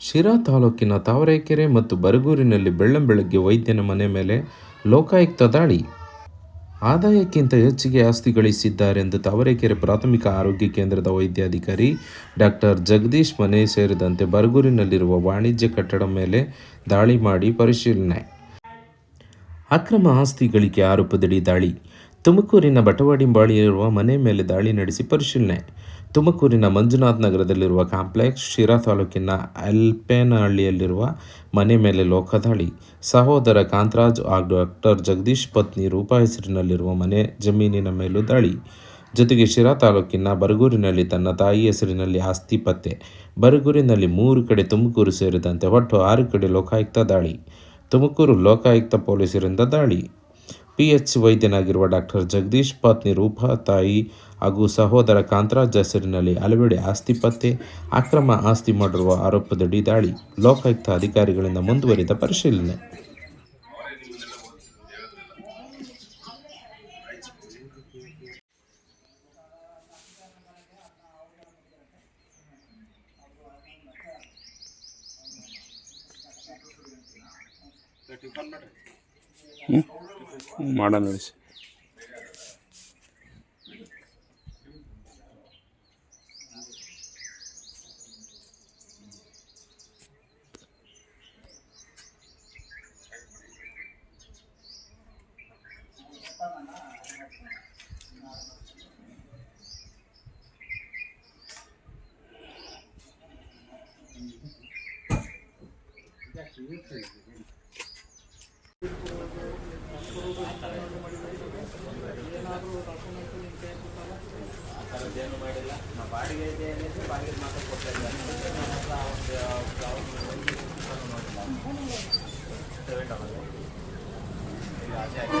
ಶಿರಾ ತಾಲೂಕಿನ ತಾವರೆಕೆರೆ ಮತ್ತು ಬರಗೂರಿನಲ್ಲಿ ಬೆಳ್ಳಂಬೆಳಗ್ಗೆ ವೈದ್ಯನ ಮನೆ ಮೇಲೆ ಲೋಕಾಯುಕ್ತ ದಾಳಿ. ಆದಾಯಕ್ಕಿಂತ ಹೆಚ್ಚಿಗೆ ಆಸ್ತಿ ಗಳಿಸಿದ್ದಾರೆಂದು ತಾವರೆಕೆರೆ ಪ್ರಾಥಮಿಕ ಆರೋಗ್ಯ ಕೇಂದ್ರದ ವೈದ್ಯಾಧಿಕಾರಿ ಡಾಕ್ಟರ್ ಜಗದೀಶ್ ಮನೆ ಸೇರಿದಂತೆ ಬರಗೂರಿನಲ್ಲಿರುವ ವಾಣಿಜ್ಯ ಕಟ್ಟಡ ಮೇಲೆ ದಾಳಿ ಮಾಡಿ ಪರಿಶೀಲನೆ. ಅಕ್ರಮ ಆಸ್ತಿ ಗಳಿಕೆ ಆರೋಪದಡಿ ದಾಳಿ. ತುಮಕೂರಿನ ಬಟವಾಡಿಂಬಾಳಿಯಲ್ಲಿರುವ ಮನೆ ಮೇಲೆ ದಾಳಿ ನಡೆಸಿ ಪರಿಶೀಲನೆ. ತುಮಕೂರಿನ ಮಂಜುನಾಥ್ ನಗರದಲ್ಲಿರುವ ಕಾಂಪ್ಲೆಕ್ಸ್ ಶಿರಾ ತಾಲೂಕಿನ ಅಲ್ಪೇನಹಳ್ಳಿಯಲ್ಲಿರುವ ಮನೆ ಮೇಲೆ ಲೋಕದಾಳಿ. ಸಹೋದರ ಕಾಂತರಾಜ್ ಹಾಗೂ ಡಾಕ್ಟರ್ ಜಗದೀಶ್ ಪತ್ನಿ ರೂಪಾ ಹೆಸರಿನಲ್ಲಿರುವ ಮನೆ ಜಮೀನಿನ ಮೇಲೂ ದಾಳಿ. ಜೊತೆಗೆ ಶಿರಾ ತಾಲೂಕಿನ ಬರಗೂರಿನಲ್ಲಿ ತನ್ನ ತಾಯಿ ಹೆಸರಿನಲ್ಲಿ ಆಸ್ತಿ ಪತ್ತೆ, ಬರಗೂರಿನಲ್ಲಿ ಮೂರು ಕಡೆ ತುಮಕೂರು ಸೇರಿದಂತೆ ಒಟ್ಟು ಆರು ಕಡೆ ಲೋಕಾಯುಕ್ತ ದಾಳಿ. ತುಮಕೂರು ಲೋಕಾಯುಕ್ತ ಪೊಲೀಸರಿಂದ ದಾಳಿ. ಪಿಎಚ್ ವೈದ್ಯನಾಗಿರುವ ಡಾಕ್ಟರ್ ಜಗದೀಶ್ ಪತ್ನಿ ರೂಪಾ, ತಾಯಿ ಹಾಗೂ ಸಹೋದರ ಕಾಂತರಾಜ್ ಹೆಸರಿನಲ್ಲಿ ಹಲವೆಡೆ ಆಸ್ತಿ ಪತ್ತೆ, ಅಕ್ರಮ ಆಸ್ತಿ ಮಾಡಿರುವ ಆರೋಪದಡಿ ದಾಳಿ, ಲೋಕಾಯುಕ್ತ ಅಧಿಕಾರಿಗಳಿಂದ ಮುಂದುವರಿದ ಪರಿಶೀಲನೆ. ಹ್ಞೂ ಮಾಡೋಣ ನಡೆಸಿ Thank you. ಏನು ಮಾಡಿಲ್ಲ ನಾ ಬಾಡಿಗೆ ಇದೆ ಏನಿದೆ ಬಾಡಿಗೆ ಮಾತ್ರ ಕೊಟ್ಟಿಲ್ಲ ಸೆವೆನ್ ಡಾಲರ್ ಅದೇ ಹಾಕಿ